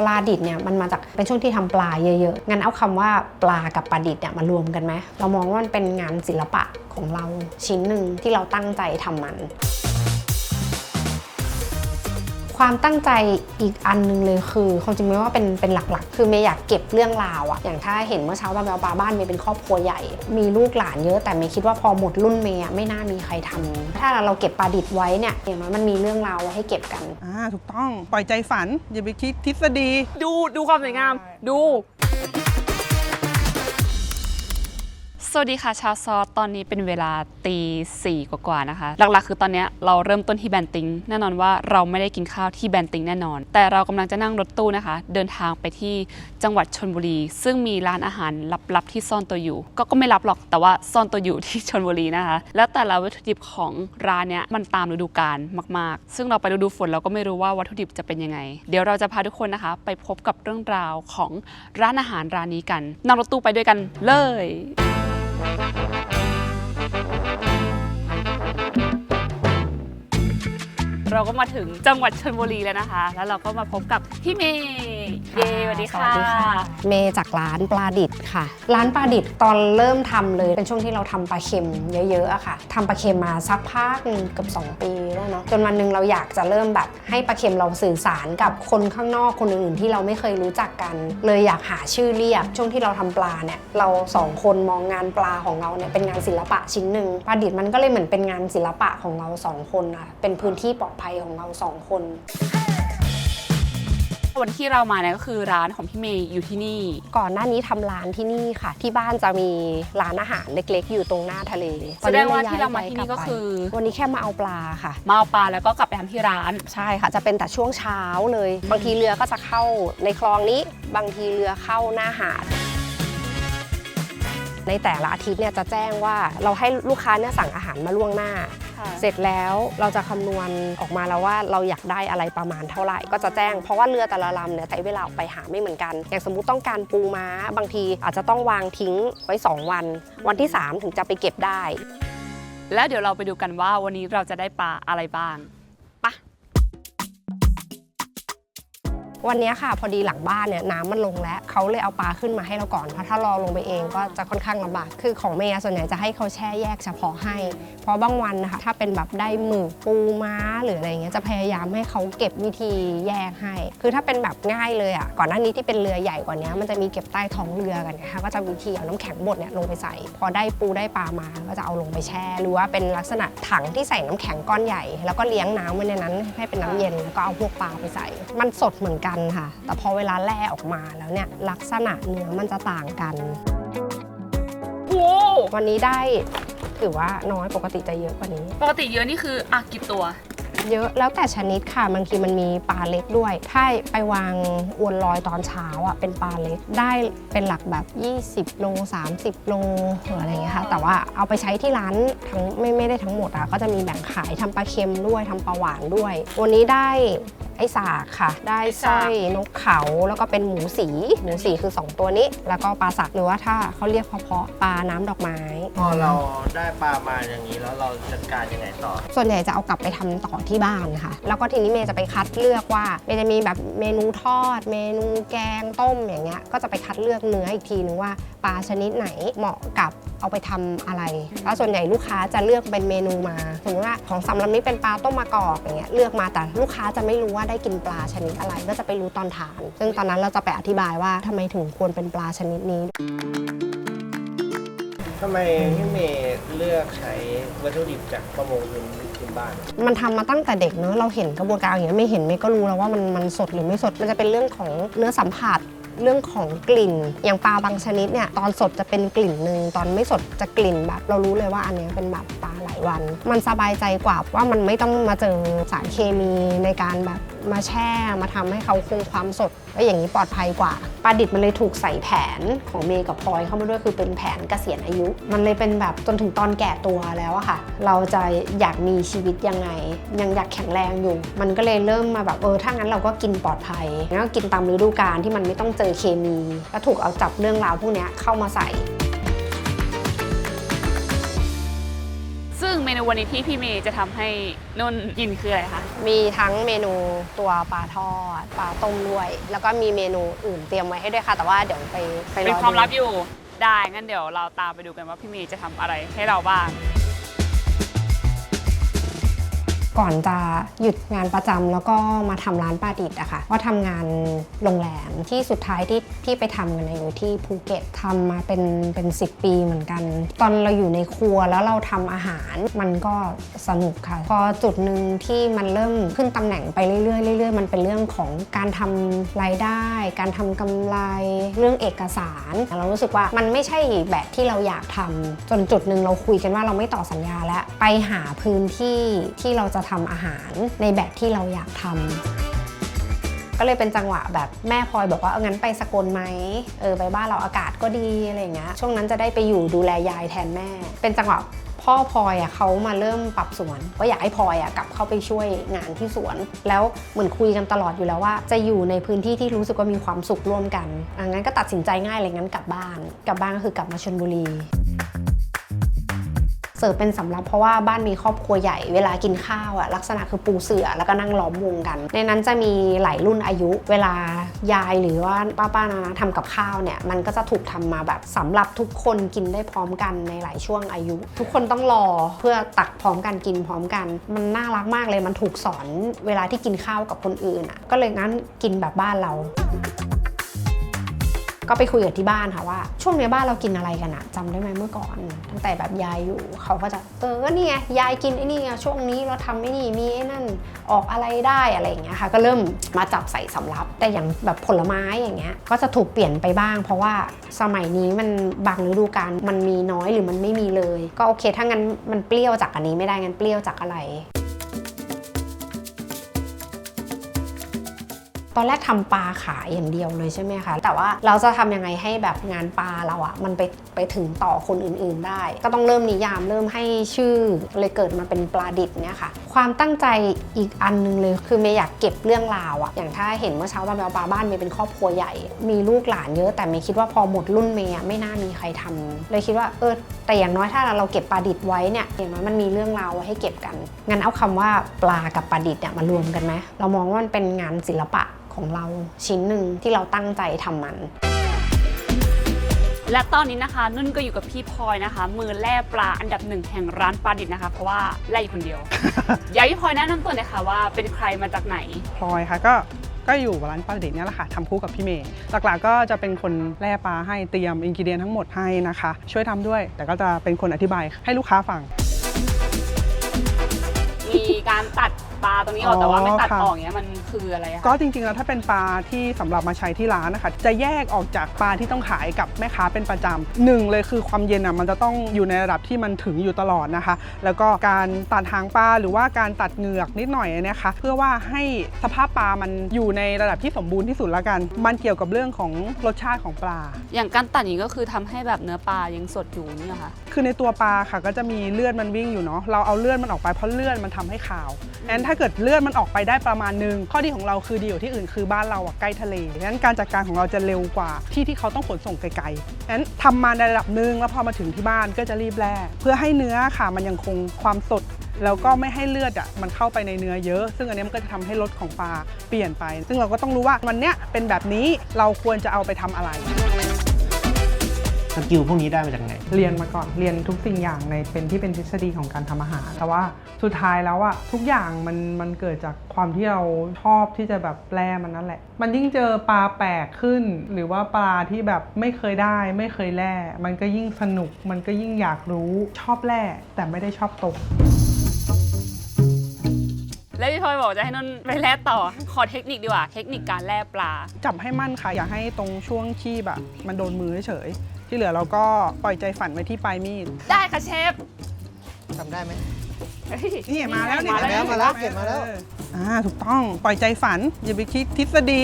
ปลาดิบเนี่ยมันมาจากเป็นช่วงที่ทำปลาเยอะๆงั้นเอาคำว่าปลากับปลาดิบเนี่ยมารวมกันไหมเรามองว่ามันเป็นงานศิลปะของเราชิ้นหนึ่งที่เราตั้งใจทำมัน ความตั้งใจอีกอันหนึงเลยคือความจริงไม่ว่าเป็นเป็นหลักๆ คือเมย์อยากเก็บเรื่องราวอะอย่างถ้าเห็นเมื่อเช้าตอนไปเอาปลาบ้านเมย์เป็นครอบครัวใหญ่ มีลูกหลานเยอะแต่เมย์คิดว่าพอหมดรุ่นเมย์อะไม่น่ามีใครทำถ้าเราเก็บปลาดิบไว้เนี่ยอย่างน้อยมันมีเรื่องราวไว้ให้เก็บกันอ่าถูกต้องปล่อยใจฝันอย่าไปคิดทฤษฎี ดูดูความสวยงาม ดู สวัสดีค่ะชาวซอสตอนนี้เป็นเวลาตีสี่กว่าๆนะคะ หลักๆ คือตอนนี้เราเริ่มต้นที่แบนติงแน่นอนว่าเราไม่ได้กินข้าวที่แบนติงแน่นอน แต่เรากำลังจะนั่งรถตู้นะคะ เดินทางไปที่จังหวัดชนบุรี ซึ่งมีร้านอาหารลับๆที่ซ่อนตัวอยู่ ก็ก็ไม่ลับหรอกแต่ว่าซ่อนตัวอยู่ที่ชนบุรีนะคะ แล้วแต่ละวัตถุดิบของร้านเนี้ยมันตามฤดูกาลมากๆ ซึ่งเราไปฤดูฝนเราก็ไม่รู้ว่าวัตถุดิบจะเป็นยังไง เดี๋ยวเราจะพาทุกคนนะคะ ไปพบกับเรื่องราวของร้านอาหารร้านนี้กันนั่งรถตู้ไปด้วยกันเลย เราก็มาถึงจังหวัดชลบุรีแล้วนะคะ แล้วเราก็มาพบกับพี่เมย์ เย้สวัสดีค่ะ เมย์จากร้านปลาดิบค่ะ ร้านปลาดิบตอนเริ่มทำเลยเป็นช่วงที่เราทำปลาเค็มเยอะๆอะค่ะทำปลาเค็มมาสักพักหนึ่งเกือบ2 ปีแล้วเนาะจนวันหนึ่งเราอยากจะเริ่มแบบ ให้ปลาเค็มเราสื่อสารกับคนข้างนอกคนอื่นๆที่เราไม่เคยรู้จักกัน เลยอยากหาชื่อเรียก ช่วงที่เราทำปลาเนี่ยเราสองคนมองงานปลาของเราเนี่ยเป็นงานศิลปะชิ้นหนึ่งปลาดิบมันก็เลยเหมือนเป็นงานศิลปะของเราสองคนอะเป็นพื้นที่ปลอดภัยของเราสองคน วันที่เรามาเนี่ยก็คือร้านของพี่เมย์อยู่ที่นี่ ก่อนหน้านี้ทำร้านที่นี่ค่ะ ที่บ้านจะมีร้านอาหารเล็กๆ อยู่ตรงหน้าทะเลแสดงว่าตอนนี้ที่เรามาที่นี่ย้ยก็คือ วันนี้แค่มาเอาปลาค่ะ มาเอาปลาแล้วก็กลับไปทำที่ร้าน ใช่ค่ะ จะเป็นแต่ช่วงเช้าเลย บางทีเรือก็จะเข้าในคลองนี้ บางทีเรือเข้าหน้าหาด ในแต่ละอาทิตย์เนี่ยจะแจ้งว่าเราให้ลูกค้าเนี่ยสั่งอาหารมาล่วงหน้า เสร็จแล้วเราจะคำนวณออกมาแล้วว่าเราอยากได้อะไรประมาณเท่าไหร่ ก็จะแจ้งเพราะว่าเรือแต่ละลำเนี่ยใช้เวลาออกไปหาไม่เหมือนกัน อย่างสมมุติต้องการปูม้าบางทีอาจจะต้องวางทิ้งไว้ 2 วัน วันที่ 3 ถึงจะไปเก็บได้ แล้วเดี๋ยวเราไปดูกันว่าวันนี้เราจะได้ปลาอะไรบ้าง วันนี้ค่ะพอดีหลังบ้านเนี่ยน้ำมันลงแล้วเขาเลยเอาปลาขึ้นมาให้เราก่อนเพราะถ้ารอลงไปเองก็จะค่อนข้างลำบากคือของเมย์ส่วนใหญ่จะให้เขาแช่แยกเฉพาะให้ เพราะบางวันนะคะถ้าเป็นแบบได้หมึกปูม้าหรืออะไรอย่างเงี้ยจะพยายามให้เขาเก็บวิธีแยกให้ คือถ้าเป็นแบบง่ายเลยอะก่อนหน้านี้ที่เป็นเรือใหญ่กว่านี้มันจะมีเก็บใต้ท้องเรือกันนะคะก็จะวิธีเอาน้ำแข็งบดเนี่ยลงไปใส่ พอได้ปูได้ปลามาก็จะเอาลงไปแช่หรือว่าเป็นลักษณะถังที่ใส่น้ำแข็งก้อนใหญ่ แล้วก็เลี้ยงน้ำไว้ในนั้นให้เป็นน้ำเย็นแล้วก็เอาพวกปลาไปใส่ มันสดเหมือนกันค่ะ แต่พอเวลาแล่ออกมาแล้วเนี่ยลักษณะเนื้อมันจะต่างกันโอ้วันนี้ได้ถือว่าน้อยปกติจะเยอะกว่านี้ ปกติเยอะนี่คืออะกี่ตัว เยอะแล้วแต่ชนิดค่ะบางทีมันมีปลาเล็กด้วย ถ้าไปวางอวนลอยตอนเช้าอะเป็นปลาเล็กได้เป็นหลักแบบ 20 โล 30 โลหรืออะไรอย่างเงี้ยค่ะ แต่ว่าเอาไปใช้ที่ร้านทั้งไม่ไม่ได้ทั้งหมดอะก็จะมีแบ่งขายทำปลาเค็มด้วยทำปลาหวานด้วย วันนี้ได้ ไอ้สากค่ะ ได้สร้อยนกเขาแล้วก็เป็นหมูสี หมูสีคือ 2 ตัวนี้ แล้วก็ปลาสักหรือว่าถ้าเขาเรียกเพาะๆปลาน้ำดอกไม้ พอเราได้ปลามาอย่างนี้แล้วเราจัดการยังไงต่อ ส่วนใหญ่จะเอากลับไปทำต่อที่บ้านค่ะ แล้วก็ทีนี้เมย์จะไปคัดเลือกว่าเมย์จะมีแบบเมนูทอด เมนูแกงต้มอย่างเงี้ย ก็จะไปคัดเลือกเนื้ออีกทีนึงว่าปลาชนิดไหนเหมาะกับเอาไปทำอะไร แล้วส่วนใหญ่ลูกค้าจะเลือกเป็นเมนูมา สมมติว่าของสำลำนี้เป็นปลาต้มมะกอกอย่างเงี้ยเลือกมาแต่ลูกค้าจะไม่รู้ว่าได้กินปลาชนิดอะไร ก็จะไปรู้ตอนทาน ซึ่งตอนนั้นเราจะไปอธิบายว่าทำไมถึงควรเป็นปลาชนิดนี้ทำไมพี่เมย์เลือกใช้วัตถุดิบจากประมงนพื้น บ้าน มันทำมาตั้งแต่เด็กเนอะเราเห็นกระบวนการอย่างเงี้ยไม่เห็นไม่ก็รู้แล้วว่ามันมันสดหรือไม่สดมันจะเป็นเรื่องของเนื้อสัมผัสเรื่องของกลิ่น อย่างปลาบางชนิดเนี่ยตอนสดจะเป็นกลิ่นหนึ่งตอนไม่สดจะกลิ่นแบบ เรารู้เลยว่าอันเนี้ยเป็นแบบปลาหลายวัน มันสบายใจกว่าว่ามันไม่ต้องมาเจอสารเคมีในการแบบมาแช่มาทำให้เขาคงความสด ก็อย่างนี้ปลอดภัยกว่าปลาดิบมันเลยถูกใส่แผนของเมย์กับพลอยเข้ามาด้วยคือเป็นแผนเกษียณอายุ มันเลยเป็นแบบจนถึงตอนแก่ตัวแล้วอะค่ะ เราจะอยากมีชีวิตยังไง ยังอยากแข็งแรงอยู่ มันก็เลยเริ่มมาแบบเออถ้างั้นเราก็กินปลอดภัยแล้วก็กินตามฤดูกาลที่มันไม่ต้องเจอเคมี แล้วถูกเอาจับเรื่องราวพวกนี้เข้ามาใส่ ซึ่งงเมนูวันนี้ที่พี่เมย์จะทำให้นุ่นกินคืออะไรคะ มีทั้งเมนูตัวปลาทอดปลาต้มด้วย แล้วก็มีเมนูอื่นเตรียมไว้ให้ด้วยค่ะ แต่ว่าเดี๋ยวไปไปรอเป็นดูความลับอยู่ ได้งั้นเดี๋ยวเราตามไปดูกันว่าพี่เมย์จะทำอะไรให้เราบ้าง ก่อนจะหยุดงานประจำแล้วก็มาทำร้านปลาดิดอะค่ะว่าทำงานโรงแรมที่สุดท้ายที่พี่ไปทำกันอยู่ที่ภูเก็ตทำมาเป็นเป็นสิปีเหมือนกัน ตอนเราอยู่ในครัวแล้วเราทำอาหารมันก็สนุกค่ะ พอจุดหนึ่งที่มันเริ่มขึ้นตำแหน่งไปเรื่อยๆเรื่อยๆมันเป็นเรื่องของการทำรายได้ การทำกำไรเรื่องเอกสาร เรารู้สึกว่ามันไม่ใช่แบบที่เราอยากทำจนจุดหนึ่งเราคุยกันว่าเราไม่ต่อสัญญาแล้วไปหาพื้นที่ที่เราจะทำอาหารในแบบที่เราอยากทำก็เลยเป็นจังหวะแบบแม่พลอยบอกว่าเอางั้นไปสกลไหมเออไปบ้านเราอากาศก็ดีอะไรอย่างเงี้ยช่วงนั้นจะได้ไปอยู่ดูแลยายแทนแม่ เป็นจังหวะพ่อพลอยอะเขามาเริ่มปรับสวน ก็อยากให้พลอยอะกลับเข้าไปช่วยงานที่สวน แล้วเหมือนคุยกันตลอดอยู่แล้วว่า จะอยู่ในพื้นที่ที่รู้สึกว่ามีความสุขร่วมกันอะงั้นก็ตัดสินใจง่ายเลยงั้นกลับบ้าน กลับบ้านก็คือกลับมาชลบุรี เสิร์ฟเป็นสำรับเพราะว่าบ้านมีครอบครัวใหญ่เวลากินข้าวอะลักษณะคือปูเสือแล้วก็นั่งล้อมวงกัน ในนั้นจะมีหลายรุ่นอายุ เวลายายหรือว่าป้าป้านาทำกับข้าวเนี่ยมันก็จะถูกทำมาแบบสำหรับทุกคนกินได้พร้อมกันในหลายช่วงอายุ ทุกคนต้องรอเพื่อตักพร้อมกันกินพร้อมกัน มันน่ารักมากเลยมันถูกสอนเวลาที่กินข้าวกับคนอื่นอะก็เลยงั้นกินแบบบ้านเรา ก็ไปคุยกับที่บ้านค่ะว่า ช่วงนี้บ้านเรากินอะไรกันอะจำได้ไหมเมื่อก่อน ตั้งแต่แบบยายอยู่เขาก็จะเออก็นี่ไงยายกินไอ้นี่ไงช่วงนี้เราทำไอ้นี่มีไอ้นั่นออกอะไรได้อะไรอย่างเงี้ยค่ะ ก็เริ่มมาจับใส่สำรับแต่อย่างแบบผลไม้อย่างเงี้ยก็จะถูกเปลี่ยนไปบ้าง เพราะว่าสมัยนี้มันบางฤดูกาลมันมีน้อยหรือมันไม่มีเลย ก็โอเคถ้างั้นมันเปรี้ยวจากอันนี้ไม่ได้งั้นเปรี้ยวจากอะไร ตอนแรกทำปลาขายอย่างเดียวเลยใช่ไหมคะ แต่ว่าเราจะทำยังไงให้แบบงานปลาเราอะมันไปไปถึงต่อคนอื่น ๆ ได้ ก็ต้องเริ่มนิยามเริ่มให้ชื่อเลยเกิดมาเป็นปลาดิบเนี่ยค่ะ ความตั้งใจอีกอันนึงเลยคือเมย์อยากเก็บเรื่องราวอะอย่างถ้าเห็นเมื่อเช้าตอนไปเอาปลาบ้านเมย์เป็นครอบครัวใหญ่ มีลูกหลานเยอะแต่เมย์คิดว่าพอหมดรุ่นเมย์ไม่น่ามีใครทำเลยคิดว่าเออแต่อย่างน้อยถ้าเราเก็บปลาดิบไว้เนี่ยอย่างน้อยมันมีเรื่องราวให้เก็บกันงั้นเอาคำว่าปลากับปลาดิบเนี่ยมารวมกันไหมเรามองว่ามันเป็นงานศิลปะ ของเราชิ้นหนึ่งที่เราตั้งใจทำมัน และตอนนี้นะคะ นุ่นก็อยู่กับพี่พลอยนะคะ มือแล่ปลาอันดับหนึ่งแห่งร้านปลาดิบนะคะ เพราะว่าแล่อยู่คนเดียว อยากให้พี่พลอยแนะนำตัวหน่อยค่ะว่าเป็นใครมาจากไหน พลอยค่ะก็ก็อยู่ร้านปลาดิบเนี่ยแหละค่ะทำคู่กับพี่เมย์หลักๆก็จะเป็นคนแล่ปลาให้เตรียมอินกิเดียนทั้งหมดให้นะคะ ช่วยทำด้วย แต่ก็จะเป็นคนอธิบายให้ลูกค้าฟัง ปลาตรงนี้ออกอ๋อแต่ว่าไม่ตัดค่ะออกเนี้ยมันคืออะไรอะก็คะจริงๆแล้วถ้าเป็นปลาที่สำหรับมาใช้ที่ร้านนะคะจะแยกออกจากปลาที่ต้องขายกับแม่ค้าเป็นประจำหนึ่งเลยคือความเย็นอะมันจะต้องอยู่ในระดับที่มันถึงอยู่ตลอดนะคะ แล้วก็การตัดหางปลาหรือว่าการตัดเหงือกนิดหน่อยนะคะเพื่อว่าให้สภาพปลามันอยู่ในระดับที่สมบูรณ์ที่สุดละกัน มันเกี่ยวกับเรื่องของรสชาติของปลา อย่างการตัดนี้ก็คือทำให้แบบเนื้อปลายังสดอยู่เนี่ยค่ะคือในตัวปลาค่ะก็จะมีเลือดมันวิ่งอยู่เนาะเราเอาเลือดมันออกไปเพราะเลือดมันทำให้ขาวงั้นถ้าเกิดเลือดมันออกไปได้ประมาณนึง ข้อดีของเราคือดีกว่าที่อื่นคือบ้านเราอะใกล้ทะเลดังนั้นการจัดการของเราจะเร็วกว่าที่ที่เขาต้องขนส่งไกลๆดังนั้นทำมาในระดับหนึงแล้วพอมาถึงที่บ้านก็จะรีบแล่เพื่อให้เนื้อค่ะมันยังคงความสดแล้วก็ไม่ให้เลือดอะมันเข้าไปในเนื้อเยอะ ซึ่งอันนี้มันก็จะทำให้รสของปลาเปลี่ยนไป ซึ่งเราก็ต้องรู้ว่าวันเนี้ยเป็นแบบนี้เราควรจะเอาไปทำอะไร สกิลพวกนี้ได้มาจากไหน เรียนมาก่อนเรียนทุกสิ่งอย่างในเป็นที่เป็นทฤษฎีของการทำอาหาร แต่ว่าสุดท้ายแล้วอะทุกอย่างมันมันเกิดจากความที่เราชอบที่จะแบบแปลมันนั่นแหละ มันยิ่งเจอปลาแปลกขึ้น หรือว่าปลาที่แบบไม่เคยได้ไม่เคยแล่ มันก็ยิ่งสนุกมันก็ยิ่งอยากรู้ชอบแล่แต่ไม่ได้ชอบตกแล้วพี่พลอยบอกจะให้นุ่นไปแล่ต่อ ขอเทคนิคดีกว่า เทคนิคการแล่ปลา จับให้มั่นค่ะ อย่าให้ตรงช่วงคีบอะมันโดนมือเฉยๆ ที่เหลือเราก็ปล่อยใจฝันไว้ที่ปลายมีดได้ค่ะเชฟทำได้ไหม เฮ้ยนี่มาแล้วนี่มาแล้วมาแล้วเก็บมาแล้ว อออ่าถูกต้องปล่อยใจฝัน อย่าไปคิดทฤษฎี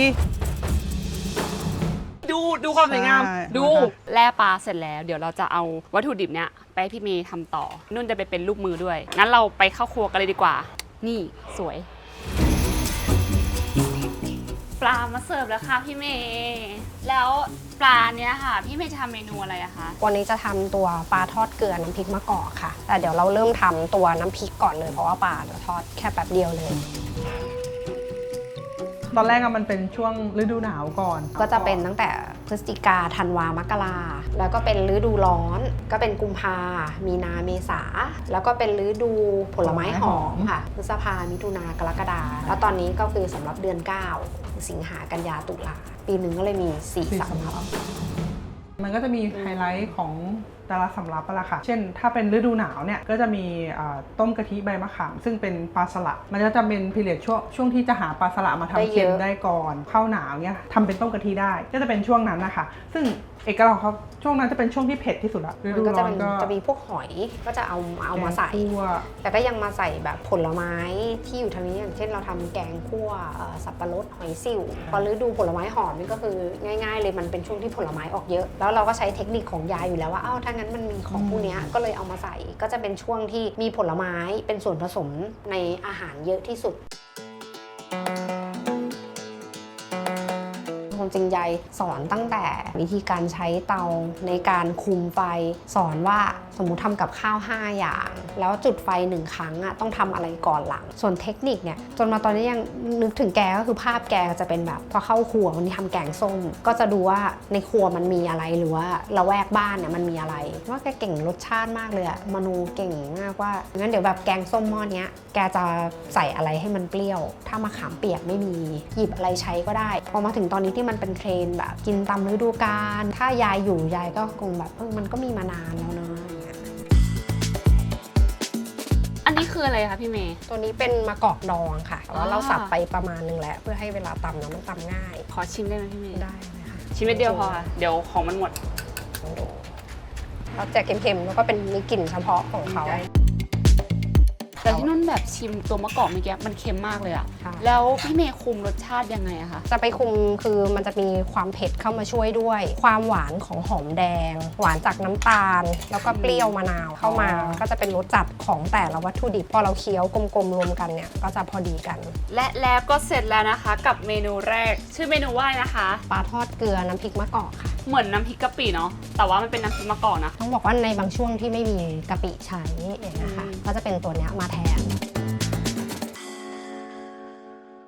ดูดูความสวยงาม ใช่ดูนะคะแล่ปลาเสร็จแล้ว เดี๋ยวเราจะเอาวัตถุดิบเนี้ยไปให้พี่เมย์ทำต่อ นุ่นจะไปเป็นลูกมือด้วย งั้นเราไปเข้าครัวกันเลยดีกว่า นี่สวย ปลามาเสิร์ฟแล้วค่ะพี่เมย์แล้วปลาเนี้ยค่ะ พี่เมย์จะทำเมนูอะไรอะคะวันนี้จะทำตัวปลาทอดเกลือน้ำพริกมะกอกค่ะ แต่เดี๋ยวเราเริ่มทำตัวน้ำพริกก่อนเลยเพราะว่าปลาเราทอดแค่แป๊บเดียวเลย ตอนแรกอะมันเป็นช่วงฤดูหนาวก่อน ก็จะเป็นตั้งแต่พฤศจิกาธันวามกราแล้วก็เป็นฤดูร้อน ก็เป็นกุมภา มีนา เมษา แล้วก็เป็นฤดูผลไม้หอมค่ะ พฤษภา มิถุนา กรกฎา แล้วตอนนี้ก็คือสำหรับเดือน 9 สิงหา กันยา ตุลา ปีหนึ่งก็เลยมี4สี่สำสำรัรับบมันก็จะมีไฮไลท์ของ แต่ละสำรับอะละค่ะ เช่น ถ้าเป็นฤดูหนาวเนี่ย ก็จะมีอ่าต้มกะทิใบมะขาม ซึ่งเป็นปลาสละมันก็จะเป็นพีเรียดช่วงช่วงที่จะหาปลาสละมาทำเค็มได้ก่อนเข้าหนาวเนี่ยทำเป็นต้มกะทิได้ ก็จะเป็นช่วงนั้นนะคะ ซึ่งเอกลักษณ์ของเขาช่วงนั้นจะเป็นช่วงที่เผ็ดที่สุดละฤมันดูก็ร้จะอนเป็นก็จะมีพวกหอยก็จะเอาเอามาใส่แกงคั่วแต่ก็ยังมาใส่แบบผลไม้ที่อยู่ทางนี้อย่างเช่นเราทำแกงคั่วเอ่อสับปะรดหอยสิวพอฤดูผลไม้หอมนี่ก็คือง่าย ๆ เลยมันเป็นช่วงที่ผลไม้ออกเยอะ แล้วเราก็ใช้เทคนิคของยายอยู่แล้วว่าอ้าวถ้างั้นมันมีของพวกเนี้ยก็เลยเอามาใส่ก็จะเป็นช่วงที่มีผลไม้เป็นส่วนผสมในอาหารเยอะที่สุดความ จริงยายสอนตั้งแต่วิธีการใช้เตาในการคุมไฟ สอนว่าสมมุติทำกับข้าว 5 อย่าง แล้วจุดไฟหนึ่งครั้งอะต้องทำอะไรก่อนหลัง ส่วนเทคนิคเนี่ยจนมาตอนนี้ยังนึกถึงแกก็คือภาพแกจะเป็นแบบพอเข้าครัววันนี้ทำแกงส้ม ก็จะดูว่าในครัวมันมีอะไรหรือว่าละแวกบ้านเนี่ยมันมีอะไรว่าแกเก่งรสชาติมากเลยอะมนูเก่งมากว่างั้นเดี๋ยวแบบแกงส้มหม้อเนี้ยแกจะใส่อะไรให้มันเปรี้ยว ถ้ามะขามเปียกไม่มีหยิบอะไรใช้ก็ได้พอมาถึงตอนนี้ที่มันเป็นเทรนด์แบบกินตามฤดูกาลถ้ายายอยู่ยายก็คงแบบเออมันก็มีมานานแล้วเนอะอย่างเงี้ยอันนี้คืออะไรคะพี่เมย์ ตัวนี้เป็นมะกอกดองค่ะแต่ว่าอ่าเราสับไปประมาณนึงแล้ว เพื่อให้เวลาตำนะมันตำง่าย ขอชิมได้ไหมพี่เมย์ ได้เลยค่ะชิมเม็ดเดียวพอค่ะเดี๋ยวของมันหมดลองดูเราจะเค็มๆแล้วก็เป็นมีกลิ่นเฉพาะของเขา แต่ที่นุ่นแบบชิมตัวมะกอกเมื่อกี้มันเค็มมากเลยอะค่ะ แล้วพี่เมย์คุมรสชาติยังไงอะคะ จะไปคุมคือมันจะมีความเผ็ดเข้ามาช่วยด้วย ความหวานของหอมแดง หวานจากน้ำตาล แล้วก็เปรี้ยวมะนาวเข้ามา อ๋อ ก็จะเป็นรสจัดของแต่ละวัตถุดิบพอเราเคี้ยวกลมๆรวมกันเนี่ยก็จะพอดีกัน และแล้วก็เสร็จแล้วนะคะ กับเมนูแรก ชื่อเมนูว่าอะไรนะคะ ปลาทอดเกลือน้ำพริกมะกอกค่ะเหมือนน้ำพริกกะปิเนาะแต่ว่ามันเป็นน้ำพริกมะกอกนะ ต้องบอกว่าในบางช่วงที่ไม่มีกะปิใช้อย่างเงี้ยค่ะอืมก็จะเป็นตัวเนี้ยมาแทน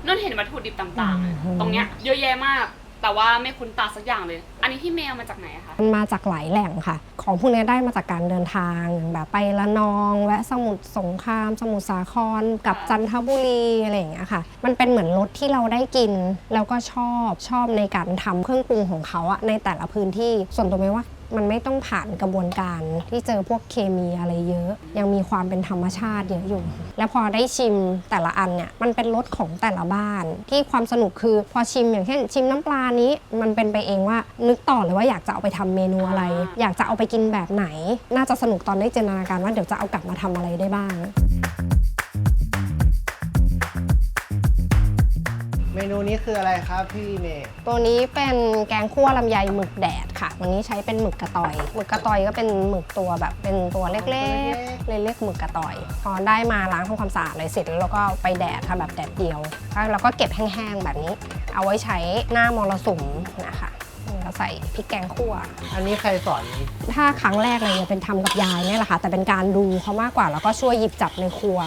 นุ่นเห็นวัตถุดิบต่างอืมๆตรงเนี้ยเยอะแยะมาก แต่ว่าไม่คุ้นตาสักอย่างเลย อันนี้พี่เมย์มาจากไหนอะคะมันมาจากหลายแหล่งค่ะ ของพวกนี้ได้มาจากการเดินทางอย่างแบบไปละนองแวะสมุทรสงคราม สมุทรสาครกับจันทบุรีอะไรอย่างเงี้ยค่ะ มันเป็นเหมือนรสที่เราได้กิน แล้วก็ชอบชอบในการทำเครื่องปรุงของเขาอะในแต่ละพื้นที่ส่วนตัวไม่ว่า มันไม่ต้องผ่านกระบวนการที่เจอพวกเคมีอะไรเยอะ ยังมีความเป็นธรรมชาติเยอะอยู่ แล้วพอได้ชิมแต่ละอันเนี่ยมันเป็นรสของแต่ละบ้าน ที่ความสนุกคือพอชิมอย่างเช่น ชิมน้ำปลานี้ มันเป็นไปเองว่า นึกต่อเลยว่าอยากจะเอาไปทำเมนูอะไรอ่าอยากจะเอาไปกินแบบไหน น่าจะสนุกตอนได้จินตนาการว่าเดี๋ยวจะเอากลับมาทำอะไรได้บ้าง มนูนี้คืออะไรครับพี่เมย์ตัวนี้เป็นแกงคั่วลำไยหมึกแดดค่ะ วันนี้ใช้เป็นหมึกกระต่อย หมึกกระต่อยก็เป็นหมึกตัวแบบเป็นตัวเล็กๆ เลยเรียกหมึกกระต่อย พอได้มาล้างทำความสะอาดอะไรเสร็จแล้วเราก็ไปแดดทำแบบแดดเดียวแล้วก็เก็บแห้งๆแบบนี้ เอาไว้ใช้หน้ามรสุมนะคะแล้วใส่พริกแกงคั่ว อันนี้ใครสอนถ้าครั้งแรกเลยเนี่ยเป็นทำกับยายเนี่ยแหละค่ะ แต่เป็นการดูเขามากกว่าแล้วก็ช่วยหยิบจับในครัว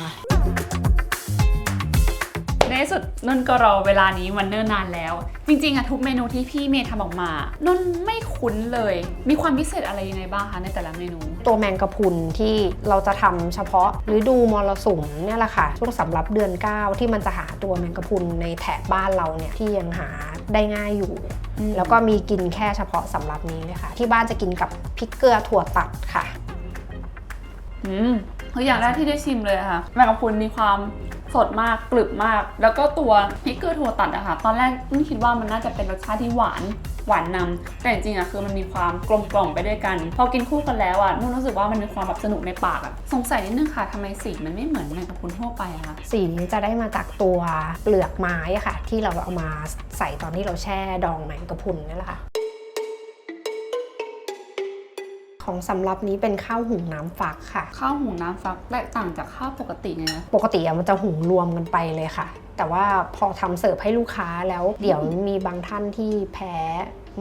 ในที่สุดนุ่นก็รอเวลานี้วันเนิ่นนานแล้ว จริงๆอะทุกเมนูที่พี่เมย์ทำออกมานุ่นไม่คุ้นเลย มีความพิเศษอะไรยังไงบ้างคะในแต่ละเมนู ตัวแมงกะพรุนที่เราจะทำเฉพาะฤดูมรสุมเนี่ยแหละค่ะ ช่วงสำหรับเดือน 9 ที่มันจะหาตัวแมงกะพรุนในแถบบ้านเราเนี่ยที่ยังหาได้ง่ายอยู่ อืม แล้วก็มีกินแค่เฉพาะสำหรับนี้เลยค่ะ ที่บ้านจะกินกับพริกเกลือถั่วตัดค่ะ อืมคืออย่างแรกที่ได้ชิมเลยอะค่ะแมงกะพรุนมีความ สดมากกรึบมาก แล้วก็ตัวพริกเกลือถั่วตัดอะค่ะ ตอนแรกนุ่คิดว่ามันน่าจะเป็นรสชาติที่หวานหวานนำแต่จริงๆอะคือมันมีความกลมกล่อมไปด้วยกัน พอกินคู่กันแล้วอะนุ่นรู้สึกว่ามันมีความแบบสนุกในปากอะสงสัยนิดนึงค่ะทำไมสีมันไม่เหมือนแมงกะพรุนทั่วไปอะคะสีนี้จะได้มาจากตัวเปลือกไม้อะค่ะ ที่เราเอามาใส่ตอนที่เราแช่ดองแมงกะพรุนนี่แหละค่ะ ของสำรับนี้เป็นข้าวหุงน้ำฟักค่ะ ข้าวหุงน้ำฟักแตกต่างจากข้าวปกติไงนะปกติอะมันจะหุงรวมกันไปเลยค่ะ แต่ว่าพอทำเสิร์ฟให้ลูกค้าแล้ว เดี๋ยวมีบางท่านที่แพ้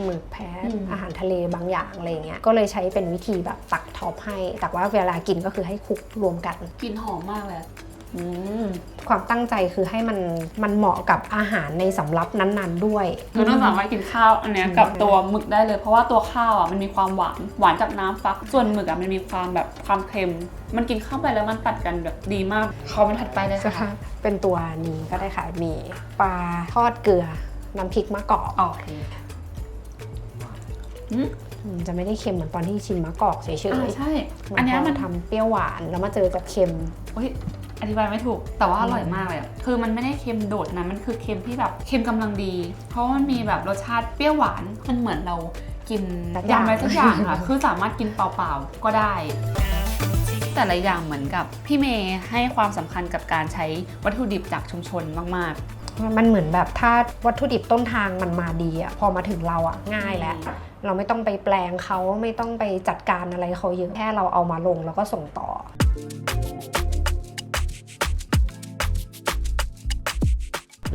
หมึกแพ้อืมอาหารทะเลบางอย่างอะไรเงี้ย ก็เลยใช้เป็นวิธีแบบตักท็อปให้ แต่ว่าเวลากินก็คือให้คลุกรวมกัน กลิ่นหอมมากเลยอืม ความตั้งใจคือให้มันมันเหมาะกับอาหารในสำรับนั้นๆด้วยคือต้องสามารถกินข้าวอันเนี้ยกับตัวหมึกได้เลย เพราะว่าตัวข้าวอะมันมีความหวานหวานจากน้ำฟัก ส่วนหมึกอะมันมีความแบบความเค็ม มันกินเข้าไปแล้วมันตัดกันแบบดีมากเขาเป็นถัดไปเลยจะค่ะเป็นตัวนี้ก็ได้ค่ะมีปลาทอดเกลือน้ำพริกมะกอกออกดีอืมอืมจะไม่ได้เค็มเหมือนตอนที่ชิมมะกอกเฉยอ่าๆใช่เหมือันเนี้ยพมันทำเปรี้ยวหวานแล้วมาเจอกับเค็มเฮ้ย อธิบายไม่ถูก แต่ว่าอร่อยมากเลยอะคือมันไม่ได้เค็มโดดนะ มันคือเค็มที่แบบเค็มกำลังดี เพราะว่ามันมีแบบรสชาติเปรี้ยวหวาน มันเหมือนเรากินสักอย่าง ยำอะไรสักอย่างอะคือสามารถกินเปล่าๆ ก็ได้ แต่ละอย่างเหมือนกับพี่เมย์ให้ความสำคัญกับการใช้วัตถุดิบจากชุมชนมากมันเหมือนแบบถ้าวัตถุดิบต้นทางมันมาดีอะพอมาถึงเราอะง่ายแล้ว เราไม่ต้องไปแปลงเขาไม่ต้องไปจัดการอะไรเขาเยอะแค่เราเอามาลงแล้วก็ส่งต่อ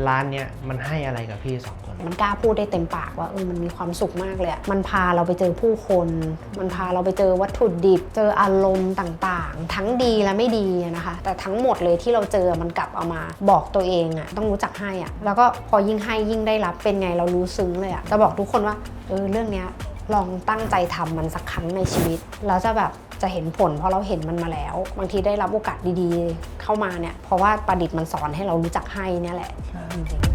ร้านเนี้ยมันให้อะไรกับพี่สองคน มันกล้าพูดได้เต็มปากว่าเออมันมีความสุขมากเลยอะมันพาเราไปเจอผู้คน มันพาเราไปเจอวัตถุดิบ เจออารมณ์ต่างๆ ทั้งดีและไม่ดีนะคะ แต่ทั้งหมดเลยที่เราเจอมันกลับเอามาบอกตัวเองอะต้องรู้จักให้อะแล้วก็พอยิ่งให้ยิ่งได้รับเป็นไงเรารู้ซึ้งเลยอะจะบอกทุกคนว่าเออเรื่องเนี้ยลองตั้งใจทำมันสักครั้งในชีวิตแล้วจะแบบ จะเห็นผลเพราะเราเห็นมันมาแล้ว บางทีได้รับโอกาสดีๆ เข้ามาเนี่ยเพราะว่าประดิษฐ์มันสอนให้เรารู้จักให้เนี่ยแหละจริงๆ